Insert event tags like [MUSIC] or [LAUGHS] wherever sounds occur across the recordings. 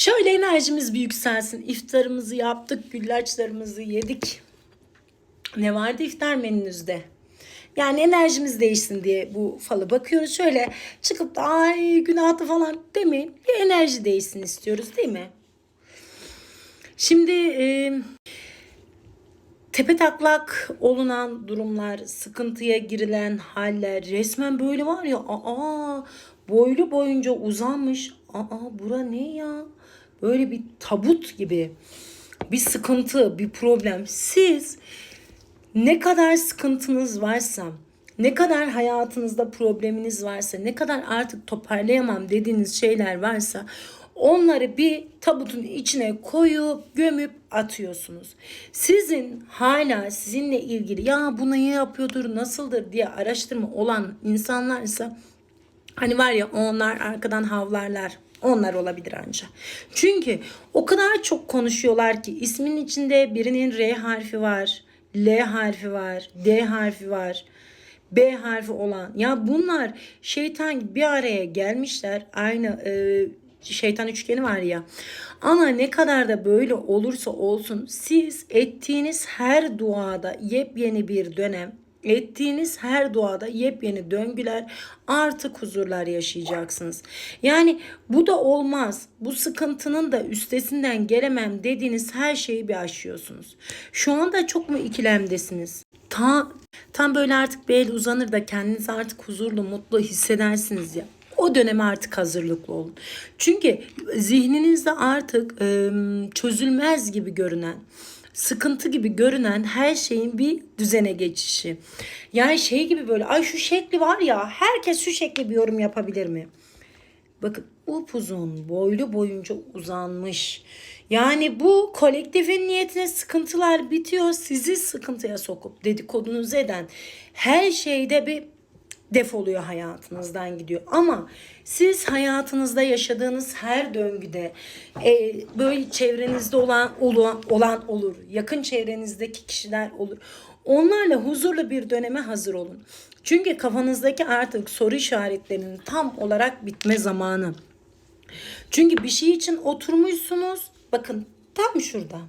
Şöyle enerjimiz bir yükselsin. İftarımızı yaptık, güllaçlarımızı yedik. Ne vardı iftar menünüzde? Yani enerjimiz değişsin diye bu falı bakıyoruz. Şöyle çıkıp da ay günahtı falan demeyin. Bir enerji değişsin istiyoruz değil mi? Şimdi e, tepe taklak olunan durumlar, sıkıntıya girilen haller resmen böyle var ya aa boylu boyunca uzanmış. Aa bura ne ya? Böyle bir tabut gibi bir sıkıntı, bir problem. Siz ne kadar sıkıntınız varsa, ne kadar hayatınızda probleminiz varsa, ne kadar artık toparlayamam dediğiniz şeyler varsa onları bir tabutun içine koyup gömüp atıyorsunuz. Sizin hala sizinle ilgili ya bunu niye yapıyordur, nasıldır diye araştırma olan insanlarsa hani var ya onlar arkadan havlarlar. Onlar olabilir anca. Çünkü o kadar çok konuşuyorlar ki ismin içinde birinin R harfi var. L harfi var, D harfi var, B harfi olan. Ya bunlar şeytan bir araya gelmişler. Aynı e, şeytan üçgeni var ya. Ama ne kadar da böyle olursa olsun siz ettiğiniz her duada yepyeni bir dönem ettiğiniz her duada yepyeni döngüler artık huzurlar yaşayacaksınız. Yani bu da olmaz. Bu sıkıntının da üstesinden gelemem dediğiniz her şeyi bir aşıyorsunuz. Şu anda çok mu ikilemdesiniz? Ta, tam böyle artık bir el uzanır da kendinizi artık huzurlu, mutlu hissedersiniz ya. O döneme artık hazırlıklı olun. Çünkü zihninizde artık çözülmez gibi görünen, sıkıntı gibi görünen her şeyin bir düzene geçişi. Yani şey gibi böyle ay şu şekli var ya herkes şu şekli bir yorum yapabilir mi? Bakın upuzun boylu boyunca uzanmış. Yani bu kolektifin niyetine sıkıntılar bitiyor. Sizi sıkıntıya sokup dedikodunuzu eden her şeyde bir defoluyor hayatınızdan gidiyor. Ama siz hayatınızda yaşadığınız her döngüde e, böyle çevrenizde olan, olan olan olur. Yakın çevrenizdeki kişiler olur. Onlarla huzurlu bir döneme hazır olun. Çünkü kafanızdaki artık soru işaretlerinin tam olarak bitme zamanı. Çünkü bir şey için oturmuşsunuz. Bakın tam şurada.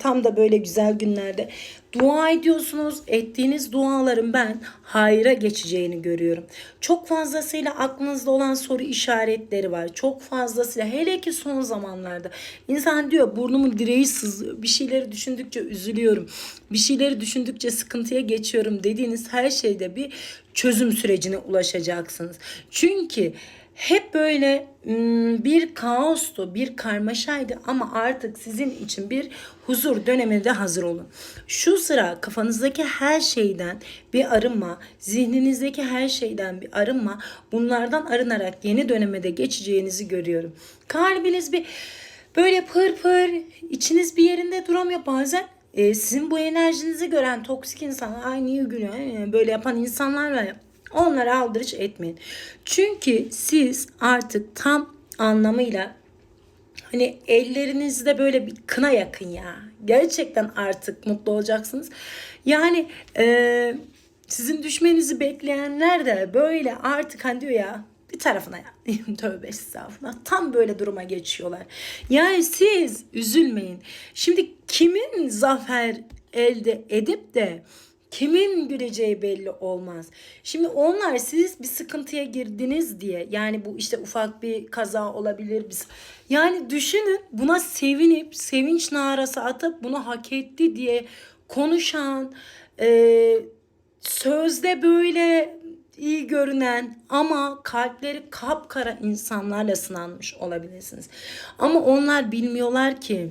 Tam da böyle güzel günlerde dua ediyorsunuz. Ettiğiniz duaların ben hayra geçeceğini görüyorum. Çok fazlasıyla aklınızda olan soru işaretleri var. Çok fazlasıyla hele ki son zamanlarda insan diyor burnumun direği sızlıyor. Bir şeyleri düşündükçe üzülüyorum. Bir şeyleri düşündükçe sıkıntıya geçiyorum dediğiniz her şeyde bir çözüm sürecine ulaşacaksınız. Çünkü hep böyle bir kaostu, bir karmaşaydı ama artık sizin için bir huzur dönemine de hazır olun. Şu sıra kafanızdaki her şeyden bir arınma, zihninizdeki her şeyden bir arınma, bunlardan arınarak yeni döneme de geçeceğinizi görüyorum. Kalbiniz bir böyle pır pır, içiniz bir yerinde duramıyor bazen. E, sizin bu enerjinizi gören toksik insanlar, ay niye gülüyor, böyle yapan insanlar var ya Onlara aldırış etmeyin. Çünkü siz artık tam anlamıyla hani ellerinizde böyle bir kına yakın ya. Gerçekten artık mutlu olacaksınız. Yani e, sizin düşmenizi bekleyenler de böyle artık hani diyor ya bir tarafına ya [LAUGHS] tövbe estağfurullah tam böyle duruma geçiyorlar. Yani siz üzülmeyin. Şimdi kimin zafer elde edip de kimin güleceği belli olmaz. Şimdi onlar siz bir sıkıntıya girdiniz diye yani bu işte ufak bir kaza olabilir. Yani düşünün buna sevinip sevinç narası atıp bunu hak etti diye konuşan e, sözde böyle iyi görünen ama kalpleri kapkara insanlarla sınanmış olabilirsiniz. Ama onlar bilmiyorlar ki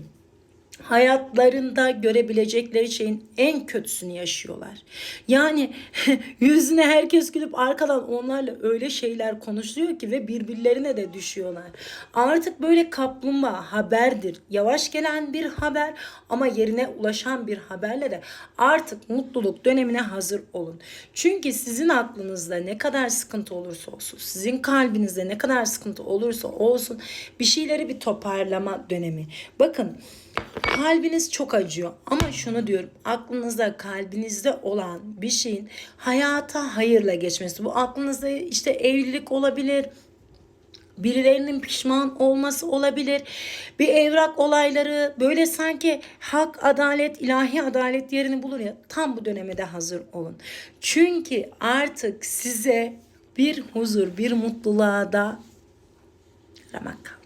hayatlarında görebilecekleri şeyin en kötüsünü yaşıyorlar. Yani [LAUGHS] yüzüne herkes gülüp arkadan onlarla öyle şeyler konuşuyor ki ve birbirlerine de düşüyorlar. Artık böyle kaplumbağa haberdir. Yavaş gelen bir haber ama yerine ulaşan bir haberle de artık mutluluk dönemine hazır olun. Çünkü sizin aklınızda ne kadar sıkıntı olursa olsun, sizin kalbinizde ne kadar sıkıntı olursa olsun bir şeyleri bir toparlama dönemi. Bakın Kalbiniz çok acıyor ama şunu diyorum aklınızda kalbinizde olan bir şeyin hayata hayırla geçmesi bu aklınızda işte evlilik olabilir Birilerinin pişman olması olabilir. Bir evrak olayları böyle sanki hak, adalet, ilahi adalet yerini bulur ya. Tam bu döneme de hazır olun. Çünkü artık size bir huzur, bir mutluluğa da aramak kaldı.